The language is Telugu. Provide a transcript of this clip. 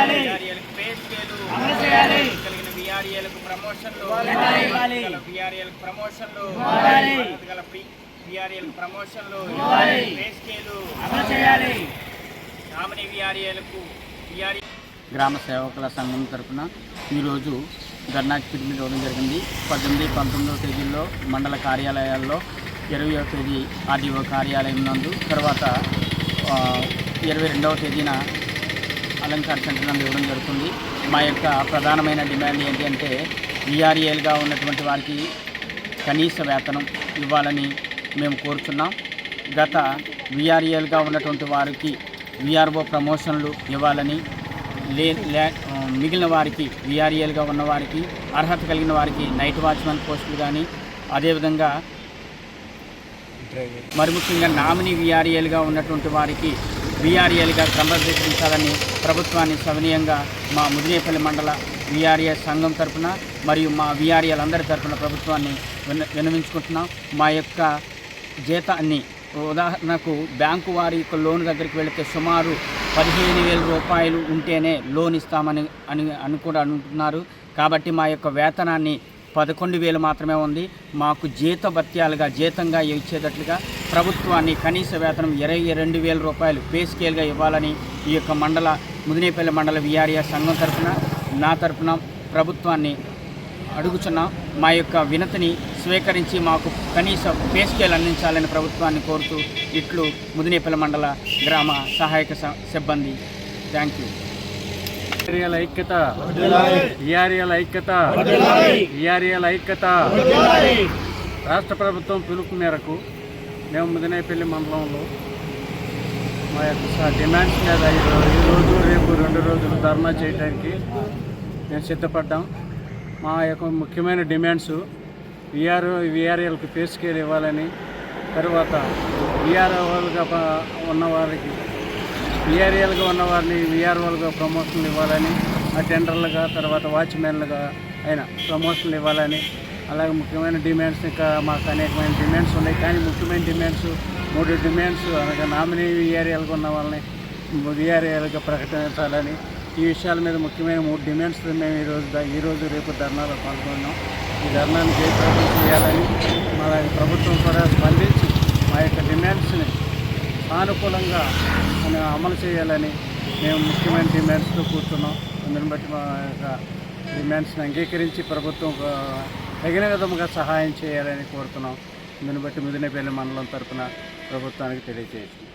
పే స్కేలు కలిగిన విఆర్ఏలకు ప్రమోషన్లు గల విఆర్ఏలకు ప్రమోషన్లు గల విఆర్ఏలకు ప్రమోషన్లు పే స్కేలు నామినీ విఆర్ఏలకు విఆర్ఏ గ్రామ సేవకుల సంఘం తరఫున ఈరోజు ధర్నాకి పిలిపి ఇవ్వడం జరిగింది. పద్దెనిమిది పంతొమ్మిదవ తేదీల్లో మండల కార్యాలయాల్లో ఇరవయో తేదీ ఆర్డీఓ కార్యాలయం నందు తర్వాత ఇరవై రెండవ తేదీన అలంకార్ సెంటర్ నందు ఇవ్వడం జరుగుతుంది. మా యొక్క ప్రధానమైన డిమాండ్ ఏంటి అంటే విఆర్ఏలుగా ఉన్నటువంటి వారికి కనీస వేతనం ఇవ్వాలని మేము కోరుతున్నాం గత విఆర్ఏలుగా ఉన్నటువంటి వారికి విఆర్ఓ ప్రమోషన్లు ఇవ్వాలని లే మిగిలిన వారికి విఆర్ఏలుగా ఉన్న వారికి అర్హత కలిగిన వారికి నైట్ వాచ్మెన్ పోస్టులు కానీ అదేవిధంగా మరి ముఖ్యంగా నామినీ విఆర్ఏలుగా ఉన్నటువంటి వారికి విఆర్ఏలుగా క్రమబద్ధీకరించాలని ప్రభుత్వాన్ని సవినీయంగా మా ముదినేపల్లి మండల విఆర్ఏ సంఘం తరపున మరియు మా విఆర్ఏలందరి తరపున ప్రభుత్వాన్ని విన విన్నవించుకుంటున్నాం మా యొక్క జీతాన్ని ఉదాహరణకు బ్యాంకు వారి యొక్క లోన్ దగ్గరికి వెళితే సుమారు పదిహేను వేల రూపాయలు ఉంటేనే లోన్ ఇస్తామని అని అని కూడా అంటున్నారు. కాబట్టి మా యొక్క వేతనాన్ని పదకొండు వేలు మాత్రమే ఉంది. మాకు జీత భత్యాలుగా జీతంగా ఇచ్చేటట్లుగా ప్రభుత్వాన్ని కనీస వేతనం ఇరవై రెండు వేల రూపాయలు పే స్కేల్గా ఇవ్వాలని ఈ యొక్క మండల ముదినేపల్లి మండల విఆర్ఏ సంఘం తరఫున నా తరఫున ప్రభుత్వాన్ని అడుగుచున్నాం మా యొక్క వినతిని స్వీకరించి మాకు కనీస పే స్కేల్ అందించాలని ప్రభుత్వాన్ని కోరుతూ ఇట్లు ముదినేపల్లి మండల గ్రామ సహాయక స- సిబ్బంది. థ్యాంక్ యూ విఆర్ఏల ఐక్యత విఆర్ఏల ఐక్యత విఆర్ఏల ఐక్యత. రాష్ట్ర ప్రభుత్వం పిలుపు మేరకు మేము ముదినేపల్లి మండలంలో మా యొక్క డిమాండ్స్ మీద ఈరోజు రేపు రెండు రోజులు ధర్నా చేయడానికి మేము సిద్ధపడ్డాం. మా యొక్క ముఖ్యమైన డిమాండ్స్ విఆర్ విఆర్ఏలకు పే స్కేల్ ఇవ్వాలని తర్వాత విఆర్ఓలుగా ఉన్న వారికి విఆర్ఏలుగా ఉన్న వారిని విఆర్ఓలుగా ప్రమోషన్లు ఇవ్వాలని అటెండర్లుగా తర్వాత వాచ్మెన్లుగా అయినా ప్రమోషన్లు ఇవ్వాలని అలాగే ముఖ్యమైన డిమాండ్స్ ఇంకా మాకు అనేకమైన డిమాండ్స్ ఉన్నాయి. కానీ ముఖ్యమైన డిమాండ్స్ మూడు డిమాండ్స్ అనగా నామినీ విఆర్ఏలుగా ఉన్న వాళ్ళని విఆర్ఏలుగా ప్రకటించాలని ఈ విషయాల మీద ముఖ్యమైన మూడు డిమాండ్స్ మేము ఈరోజు ఈరోజు రేపు ధర్నాలో పాల్గొన్నాం. ఈ ధర్నాన్ని జయప్రదం చేయాలని మా ప్రభుత్వం కూడా స్పందించి మా యొక్క డిమాండ్స్ని సానుకూలంగా మనం అమలు చేయాలని మేము ముఖ్యమైన డిమాండ్స్తో కూర్చున్నాం అందుని బట్టి మా యొక్క డిమాండ్స్ని అంగీకరించి ప్రభుత్వం తగిన విధముగా సహాయం చేయాలని కోరుతున్నాం. అందుని బట్టి ముదినేపల్లి మండలం తరపున ప్రభుత్వానికి తెలియజేస్తుంది